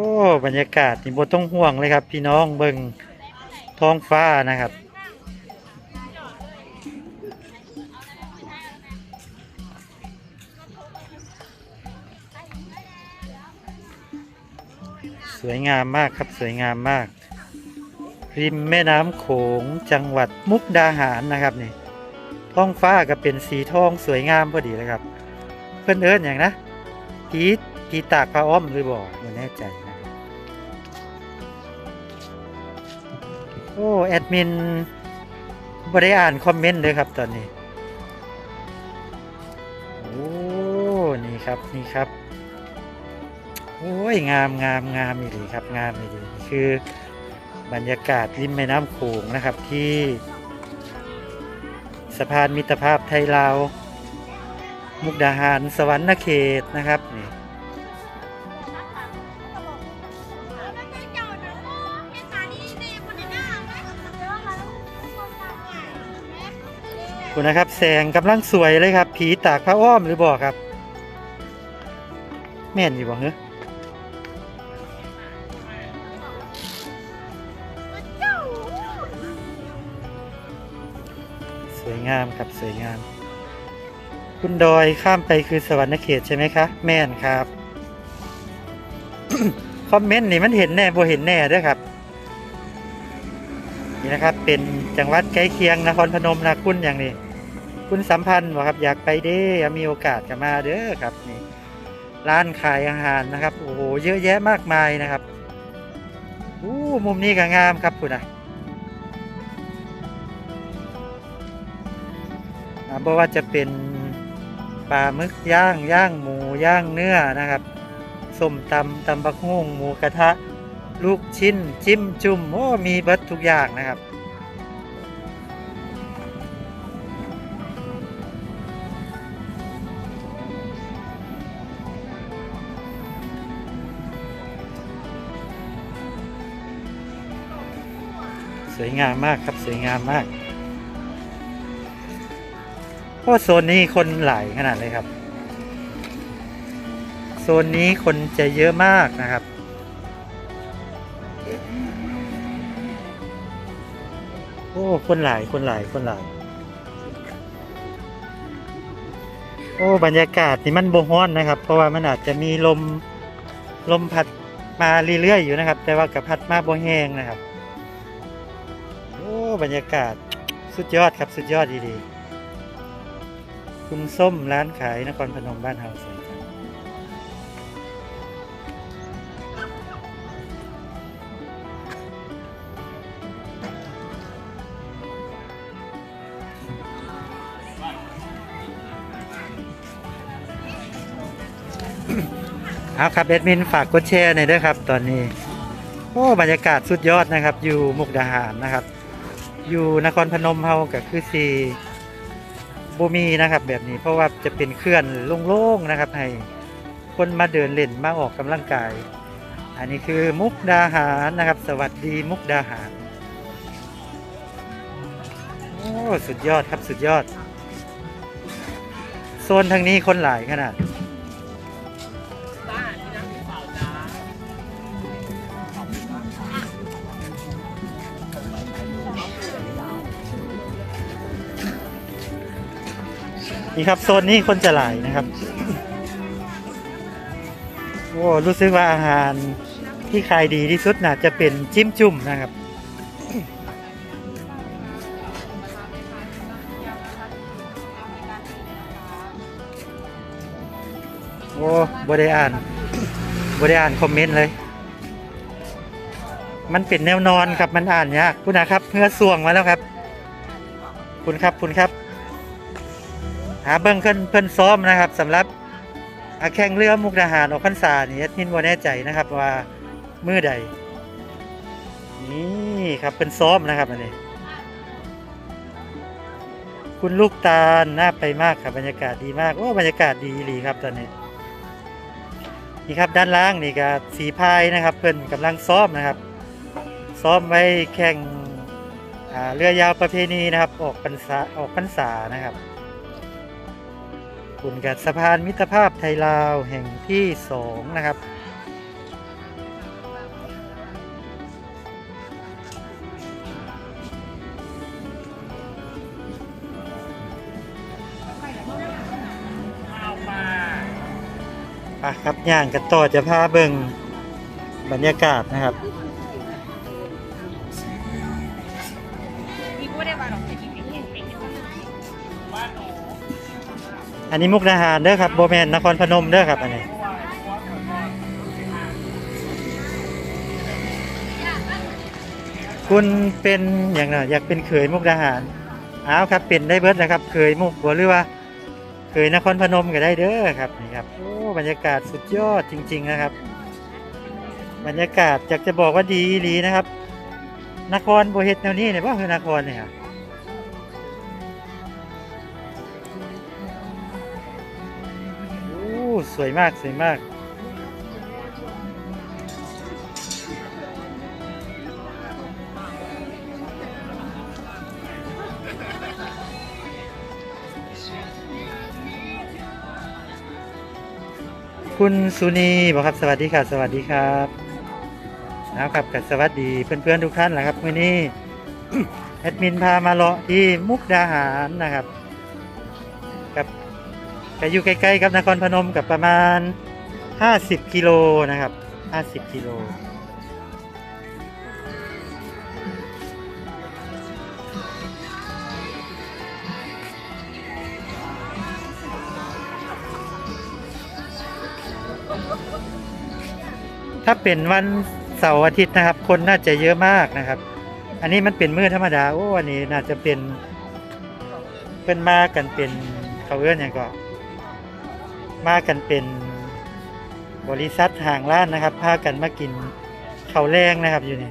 โอ้บรรยากาศนี่บ่ต้องห่วงเลยครับ พี่น้องเบิ่งท้องฟ้านะครับ สวยงามมากครับสวยงามมาก ริมแม่น้ำโขงจังหวัดมุกดาหารนะครับนี่ท้องฟ้าก็เป็นสีทองสวยงามพอดีเลยครับ เพื่อนเอิญอย่างนะผีผีตากพระอ้อมหรือบ่ไม่แน่ใจ อ้ แอดมินบ่ได้อ่านคอมเมนต์เลยครับตอนนี้ โอ้ นี่ครับนี่ครับ โอ้ย งามงามงามอีหลีครับ งามอีหลีคือบรรยากาศริมแม่น้ำโขงนะครับที่สะพานมิตรภาพไทยลาว มุกดาหารสวรรค์เขตนะครับนี่ คุณนะครับแสงกำลังสวยเลยครับ ผีตากพระอ้อมหรือบอกครับ แม่นอยู่บ่เฮ้สวยงามครับสวยงาม คุณดอยข้ามไปคือสวรรค์เขตใช่ไหมคะ แม่นครับ คอมเมนต์นี่มันเห็นแน่บ่เห็นแน่ด้วยครับ นี่นะครับ เป็นจังหวัดใกล้เคียงนครพนมนะคุณอย่างนี้ คุณสัมพันธ์บอกครับ อยากไปเด้มีโอกาสก็มาเด้อครับนี่ร้านขายอาหารนะครับ โอ้โหเยอะแยะมากมายนะครับอู้มุมนี้ก็งามครับคุณอะอ่าเพราะว่าจะเป็นปลาหมึกย่างย่างหมูย่างเนื้อนะครับส้มตำตำบักหุ่งหมูกระทะ ลูกชิ้นจิ้มจุ่มโอ้มีเบิดทุกอย่างนะครับ สวยงามมากครับสวยงามมากเพราะโซนนี้คนหลายขนาดเลยครับ โซนนี้คนจะเยอะมากนะครับ อ้คนหลายคนหลายคนหลาย โอ้บรรยากาศนี่มันโบฮ้อนนะครับ เพราะว่ามันอาจจะมีลมลมพัดมาเรื่อยๆอยู่นะครับ แต่ว่ากับพัดมาโบแห้งนะครับ โอ้บรรยากาศสุดยอดครับสุดยอดดีๆคุณส้มร้านขายนครพนมบ้านเฮาสวย เอาครับเอดมินฝากกดแชร์หน่อยด้วยครับ ตอนนี้โอ้บรรยากาศสุดยอดนะครับ อยู่มุกดาหารนะครับ อยู่นครพนมเฮาก็คือสีบูมีนะครับ แบบนี้เพราะว่าจะเป็นเคลื่อนโล่งๆนะครับ ให้คนมาเดินเล่นมาออกกำลังกาย อันนี้คือมุกดาหารนะครับ สวัสดีมุกดาหารโอ้สุดยอดครับสุดยอดโซนทางนี้คนหลายขนาด นี่ครับโซนนี้คนจะหลายนะครับโอ้รู้สึกว่าอาหารที่ขายดีที่สุดน่าจะเป็นจิ้มจุ่มนะครับโอ้บได้อ่านบได้อ่านคอมเมนต์เลย มันเป็นแนวนอนครับ มันอ่านยากคุณนะครับ เพื่อสวงมาแล้วครับ คุณครับ คุณครับ หาเบิ้งเพิ่นเพิ่นซ้อมนะครับสำหรับอาแข่งเรือมุกดาหารออกพรรษานี่แอดมินบ่แน่ใจนะครับว่ามือใดนี่ครับเพิ่นซ้อมนะครับอันนี้ คุณลูกตาลน่าไปมากครับบรรยากาศดีมากโอ้บรรยากาศดีอีหลีครับตอนนี้นี่ครับด้านล่างนี่ก็สีพายนะครับ เพิ่อนกำลังซ้อมนะครับ ซ้อมไว้แข่งเรือยาวประเพณีนะครับ ออกพรรษาออกพรรษานะครับ คุณกับสะพานมิตรภาพไทยลาวแห่งที่สองนะครับ ไปครับย่างกระต่อจะพาเบิงบรรยากาศนะครับ อันนี้มุกดาหารเด้อครับโบแมนนครพนมเด้อครับอันนี้คุณเป็นอย่างน่ะอยากเป็นเขยมุกดาหารอ้าวครับเป็นได้เบิดนะครับเขยมุกบ่หรือว่าเขยนครพนมก็ได้เด้อครับนี่ครับโอ้บรรยากาศสุดยอดจริง ๆนะครับ บรรยากาศอยากจะบอกว่าดีดีนะครับ นครบ่เฮ็ดแนวนี้เนี่ยบ่คือนครเนี่ย สวยมากสวยมาก คุณสุนีบอกครับสวัสดีครับสวัสดีครับเอาครับกับสวัสดีเพื่อนๆทุกท่านแหละครับมื่อนี้แอดมินพามาเลาะที่มุกดาหารนะครับ กับ ก็อยู่ใกล้ๆกับนครพนมกับประมาณ 50 กิโลนะครับ 50 กิโลถ้าเป็นวันเสาร์อาทิตย์นะครับ คนน่าจะเยอะมากนะครับ อันนี้มันเป็นมื้อธรรมดาโอ้อันนี้น่าจะเป็นเป็นมากันเป็นเขาเอื้อนอย่างก็ มากันเป็นบริษัทห่างร้านนะครับพากันมากินข้าวแรงนะครับอยู่นี่